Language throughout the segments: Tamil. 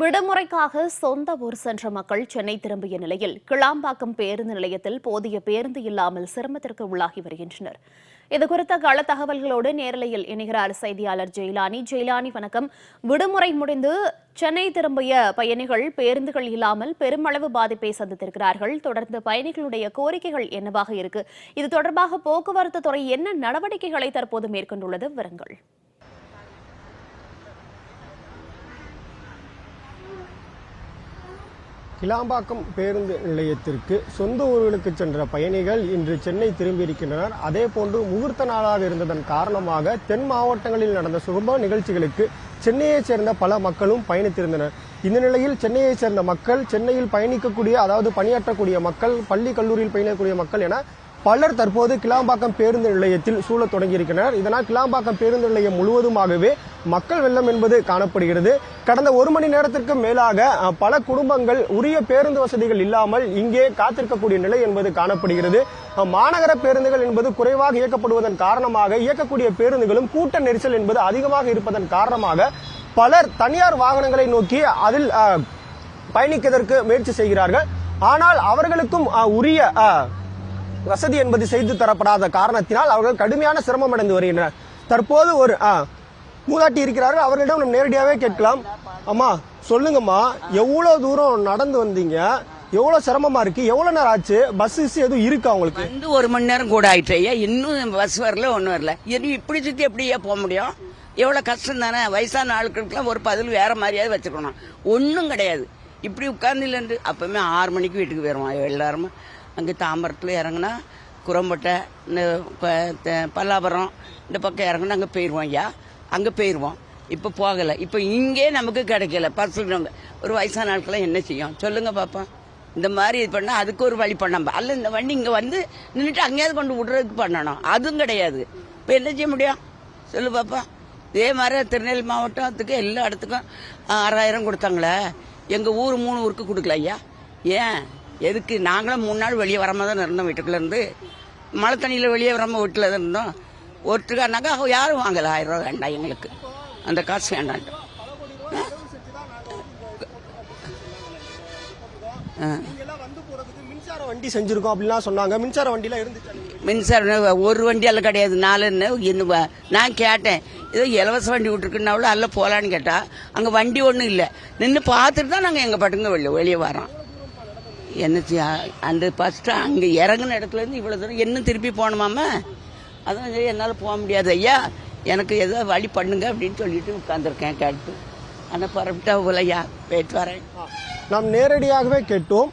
விடுமுறைக்காக சொந்த ஊர் சென்ற மக்கள் சென்னை திரும்பிய நிலையில் கிளாம்பாக்கம் பேருந்து நிலையத்தில் போதிய பேருந்து இல்லாமல் சிரமத்திற்கு உள்ளாகி வருகின்றனர். இதுகுறித்த கள தகவல்களோடு நேரலையில் இணைகிறார் செய்தியாளர் ஜெயிலானி. ஜெயிலானி வணக்கம். விடுமுறை முடிந்து சென்னை திரும்பிய பயணிகள் பேருந்துகள் இல்லாமல் பெருமளவு பாதிப்பை சந்தித்திருக்கிறார்கள். தொடர்ந்து பயணிகளுடைய கோரிக்கைகள் என்னவாக இருக்கு? இது தொடர்பாக போக்குவரத்து துறை என்ன நடவடிக்கைகளை தற்போது மேற்கொண்டுள்ளது? விவரங்கள். கிளாம்பாக்கம் பேருந்து நிலையத்திற்கு சொந்த ஊர்களுக்கு சென்ற பயணிகள் இன்று சென்னை திரும்பியிருக்கின்றனர். அதே போன்று முகூர்த்த நாளாக இருந்ததன் காரணமாக தென் மாவட்டங்களில் நடந்த சுகம்ப நிகழ்ச்சிகளுக்கு சென்னையைச் சேர்ந்த பல மக்களும் பயணித்திருந்தனர். இந்த நிலையில் சென்னையைச் சேர்ந்த மக்கள் சென்னையில் பயணிக்கக்கூடிய அதாவது பணியாற்றக்கூடிய மக்கள் பள்ளி கல்லூரியில் பயணிக்கக்கூடிய மக்கள் என பலர் தற்போது கிளாம்பாக்கம் பேருந்து நிலையத்தில் சூழத் தொடங்கியிருக்கின்றனர். இதனால் கிளாம்பாக்கம் பேருந்து நிலையம் முழுவதுமாகவே மக்கள் வெள்ளம் என்பது காணப்படுகிறது. கடந்த ஒரு மணி நேரத்திற்கு மேலாக பல குடும்பங்கள் உரிய பேருந்து வசதிகள் இல்லாமல் இங்கே காத்திருக்கக்கூடிய நிலை என்பது காணப்படுகிறது. மாநகர பேருந்துகள் என்பது குறைவாக இயக்கப்படுவதன் காரணமாக இயக்கக்கூடிய பேருந்துகளும் கூட்ட நெரிசல் என்பது அதிகமாக இருப்பதன் காரணமாக பலர் தனியார் வாகனங்களை நோக்கி அதில் பயணிக்கதற்கு பயணிப்பதற்கு முயற்சி செய்கிறார்கள். ஆனால் அவர்களுக்கும் உரிய வசதி என்பது செய்து தரப்படாத காரணத்தினால் அவர்கள் கடுமையான சிரமம் அடைந்து வருகின்றனர். தற்போது ஒரு ஆ, மூதாட்டி இருக்கிறார்கள். அவர்களிடம் நம்ம நேரடியாகவே கேட்கலாம். அம்மா சொல்லுங்கம்மா எவ்வளோ தூரம் நடந்து வந்தீங்க? எவ்வளவு சிரமமா இருக்கு? எவ்வளவு நேரம் ஆச்சு? பஸ் எதுவும் இருக்கா உங்களுக்கு? வந்து ஒரு மணி நேரம் கூட ஆயிட்டு ஐயா. இன்னும் பஸ் வரல ஒன்றும் வரல. இன்னும் இப்படி சுற்றி எப்படியா போக முடியும்? எவ்வளோ கஷ்டம் தானே? வயசான ஆளுக்களுக்குலாம் ஒரு பதில் வேற மாதிரியாவது வச்சுக்கணும். ஒன்றும் கிடையாது. இப்படி உட்கார்ந்து இல்லைன்ட்டு அப்பவுமே ஆறு மணிக்கு வீட்டுக்கு போயிடுவோம் எல்லாருமே. அங்கே தாம்பரத்தில் இறங்குனா குரம்பட்டை இந்த பல்லாபுரம் இந்த பக்கம் இறங்கினா அங்கே போயிடுவோம் ஐயா. அங்கே போயிடுவோம் இப்போ போகலை. இப்போ இங்கே நமக்கு கிடைக்கல. பஸ்ஸில் ஒரு வயசான ஆட்கள்லாம் என்ன செய்யும்? சொல்லுங்க பாப்பா. இந்த மாதிரி இது பண்ணால் அதுக்கு ஒரு வழி பண்ணாம அல்ல இந்த வண்டி இங்கே வந்து நின்றுட்டு அங்கேயாவது கொண்டு விடுறதுக்கு பண்ணணும். அதுவும் கிடையாது. இப்போ என்ன செய்ய முடியும்? சொல்லு பாப்பா. இதே மாதிரி திருநெல்வேலி மாவட்டத்துக்கு எல்லா இடத்துக்கும் ஆறாயிரம் கொடுத்தாங்களே. எங்கள் ஊர் மூணு ஊருக்கு கொடுக்கல ஐயா. ஏன்? எதுக்கு? நாங்களும் மூணு நாள் வெளியே வராமல் தான் இருந்தோம் வீட்டுக்குள்ளேருந்து மழை தண்ணியில் வெளியே வராமல் வீட்டில் தான் இருந்தோம். ஒருத்தருக்காருனாக்கா யாரும் வாங்கலை. ஆயிரம் ரூபா வேண்டாம் எங்களுக்கு. அந்த காசு வேண்டாம். மின்சார வண்டி செஞ்சிருக்கோம் அப்படிலாம் சொன்னாங்க. மின்சார வண்டிலாம் இருந்துச்சு. மின்சாரம் ஒரு வண்டி எல்லாம் கிடையாது. நாலுன்னு இன்னும் நான் கேட்டேன். ஏதோ இலவச வண்டி விட்டுருக்குன்னாவில் அல்ல போகலான்னு கேட்டா அங்கே வண்டி ஒன்றும் இல்லை. நின்று பார்த்துட்டு தான் நாங்கள் எங்கள் பட்டுங்க வெளியே வெளியே வரோம் என்ன அந்த ஃபஸ்ட்டு அங்கே இறங்குன இடத்துலேருந்து இவ்வளோ தூரம் என்ன திருப்பி போகணுமாம? அதான் சரி என்னால் போக முடியாது. ஐயா எனக்கு ஏதோ வழி பண்ணுங்க அப்படின்னு சொல்லிட்டு உட்காந்துருக்கேன் கேட்டு. ஆனால் பரப்பிட்டா உலையா போயிட்டு வரேன். நாம் நேரடியாகவே கேட்டோம்.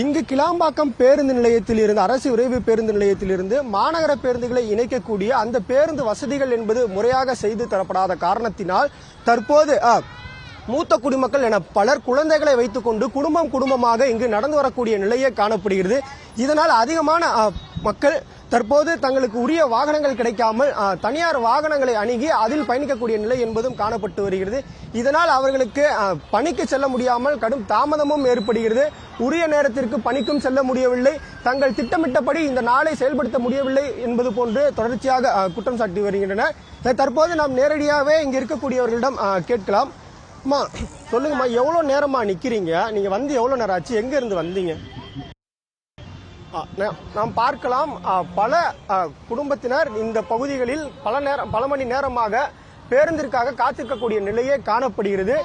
இங்கு கிளாம்பாக்கம் பேருந்து நிலையத்தில் இருந்து அரசு விரைவு பேருந்து நிலையத்தில் இருந்து மாநகர பேருந்துகளை இணைக்கக்கூடிய அந்த பேருந்து வசதிகள் என்பது முறையாக செய்து தரப்படாத காரணத்தினால் தற்போது மூத்த குடிமக்கள் என பலர் குழந்தைகளை வைத்துக்கொண்டு குடும்பம் குடும்பமாக இங்கு நடந்து வரக்கூடிய நிலையே காணப்படுகிறது. இதனால் அதிகமான மக்கள் தற்போது தங்களுக்கு உரிய வாகனங்கள் கிடைக்காமல் தனியார் வாகனங்களை அணுகி அதில் பயணிக்கக்கூடிய நிலை என்பதும் காணப்பட்டு வருகிறது. இதனால் அவர்களுக்கு பணிக்கு செல்ல முடியாமல் கடும் தாமதமும் ஏற்படுகிறது. உரிய நேரத்திற்கு பணிக்கும் செல்ல முடியவில்லை. தங்கள் திட்டமிட்டபடி இந்த நாளை செயல்படுத்த முடியவில்லை என்பது போன்று தொடர்ச்சியாக குற்றம் சாட்டி வருகின்றன தற்போது நாம் நேரடியாகவே இங்கு இருக்கக்கூடியவர்களிடம் கேட்கலாம். அம்மா சொல்லுங்கம்மா எவ்வளோ நேரம்மா நிற்கிறீங்க நீங்கள் வந்து எவ்வளோ நேரம் ஆச்சு? எங்கேருந்து வந்தீங்க? நாம் பார்க்கலாம். பல குடும்பத்தினர் இந்த பகுதிகளில் பல நேரம் பல மணி நேரமாக பேருந்திற்காக காத்திருக்கக்கூடிய நிலையே காணப்படுகிறது.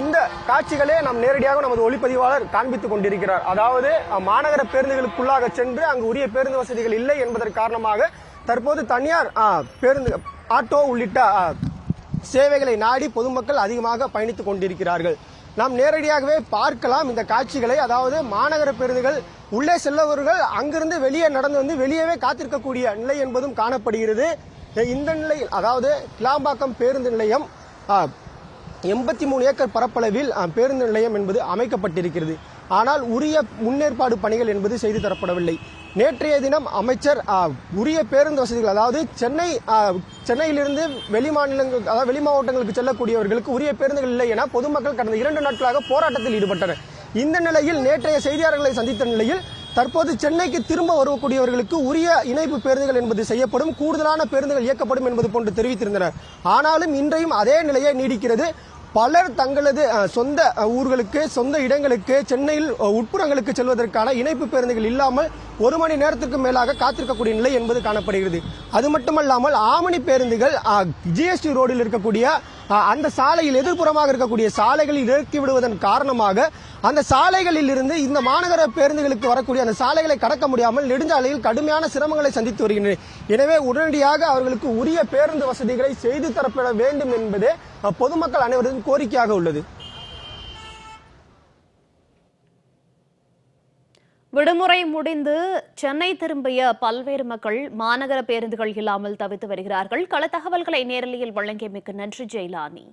இந்த காட்சிகளே நாம் நேரடியாக நமது ஒளிப்பதிவாளர் காண்பித்துக் கொண்டிருக்கிறார். அதாவது மாநகர பேருந்துகளுக்குள்ளாக சென்று அங்கு உரிய பேருந்து வசதிகள் இல்லை என்பதன் காரணமாக தற்போது தனியார் ஆ, பேருந்து ஆட்டோ உள்ளிட்ட சேவைகளை நாடி பொதுமக்கள் அதிகமாக பயணித்துக் கொண்டிருக்கிறார்கள். நாம் நேரடியாகவே பார்க்கலாம் இந்த காட்சிகளை. அதாவது மாநகர பேருந்துகள் உள்ளே செல்லவர்கள் அங்கிருந்து வெளியே நடந்து வந்து வெளியவே காத்திருக்கக்கூடிய நிலை என்பதும் காணப்படுகிறது. இந்த நிலையில் அதாவது கிளாம்பாக்கம் பேருந்து நிலையம் எண்பத்தி மூணு ஏக்கர் பரப்பளவில் பேருந்து நிலையம் என்பது அமைக்கப்பட்டிருக்கிறது. ஆனால் உரிய முன்னேற்பாடு பணிகள் என்பது செய்து தரப்படவில்லை. நேற்றைய தினம் அமைச்சர் உரிய பேருந்து வசதிகள் அதாவது சென்னை சென்னையிலிருந்து வெளி மாநிலங்கள் அதாவது வெளி மாவட்டங்களுக்கு செல்லக்கூடியவர்களுக்கு உரிய பேருந்துகள் இல்லை என பொதுமக்கள் கடந்த இரண்டு நாட்களாக போராட்டத்தில் ஈடுபட்டனர். இந்த நிலையில் நேற்றைய செய்தியாளர்களை சந்தித்த நிலையில் தற்போது சென்னைக்கு திரும்ப வரக்கூடியவர்களுக்கு உரிய இணைப்பு பேருந்துகள் என்பது செய்யப்படும் கூடுதலான பேருந்துகள் இயக்கப்படும் என்பது போன்று தெரிவித்திருந்தனர். ஆனாலும் இன்றையும் அதே நிலையே நீடிக்கிறது. பலர் தங்களது சொந்த ஊர்களுக்கு சொந்த இடங்களுக்கு சென்னையில் உட்புறங்களுக்கு செல்வதற்கான இணைப்பு பேருந்துகள் இல்லாமல் ஒரு மணி நேரத்திற்கு மேலாக காத்திருக்கக்கூடிய நிலை என்பது காணப்படுகிறது. அது மட்டுமல்லாமல் ஆமணி பேருந்துகள் ஜிஎஸ்டி ரோடில் இருக்கக்கூடிய அந்த சாலையில் எதிர்ப்புறமாக இருக்கக்கூடிய சாலைகளில் இறக்கி விடுவதன் காரணமாக அந்த சாலைகளில் இருந்து இந்த மாநகர பேருந்துகளுக்கு வரக்கூடிய அந்த சாலைகளை கடக்க முடியாமல் நெடுஞ்சாலையில் கடுமையான சிரமங்களை சந்தித்து வருகின்றன. எனவே உடனடியாக அவர்களுக்கு உரிய பேருந்து வசதிகளை செய்து தரப்பட வேண்டும் என்பதே பொதுமக்கள் அனைவரதும் கோரிக்கையாக உள்ளது. விடுமுறை முடிந்து சென்னை திரும்பிய பல்வேறு மக்கள் மாநகர பேருந்துகள் இல்லாமல் தவித்து வருகிறார்கள். கள தகவல்களை நேரலையில் வழங்கியமைக்கு நன்றி ஜெயலானி.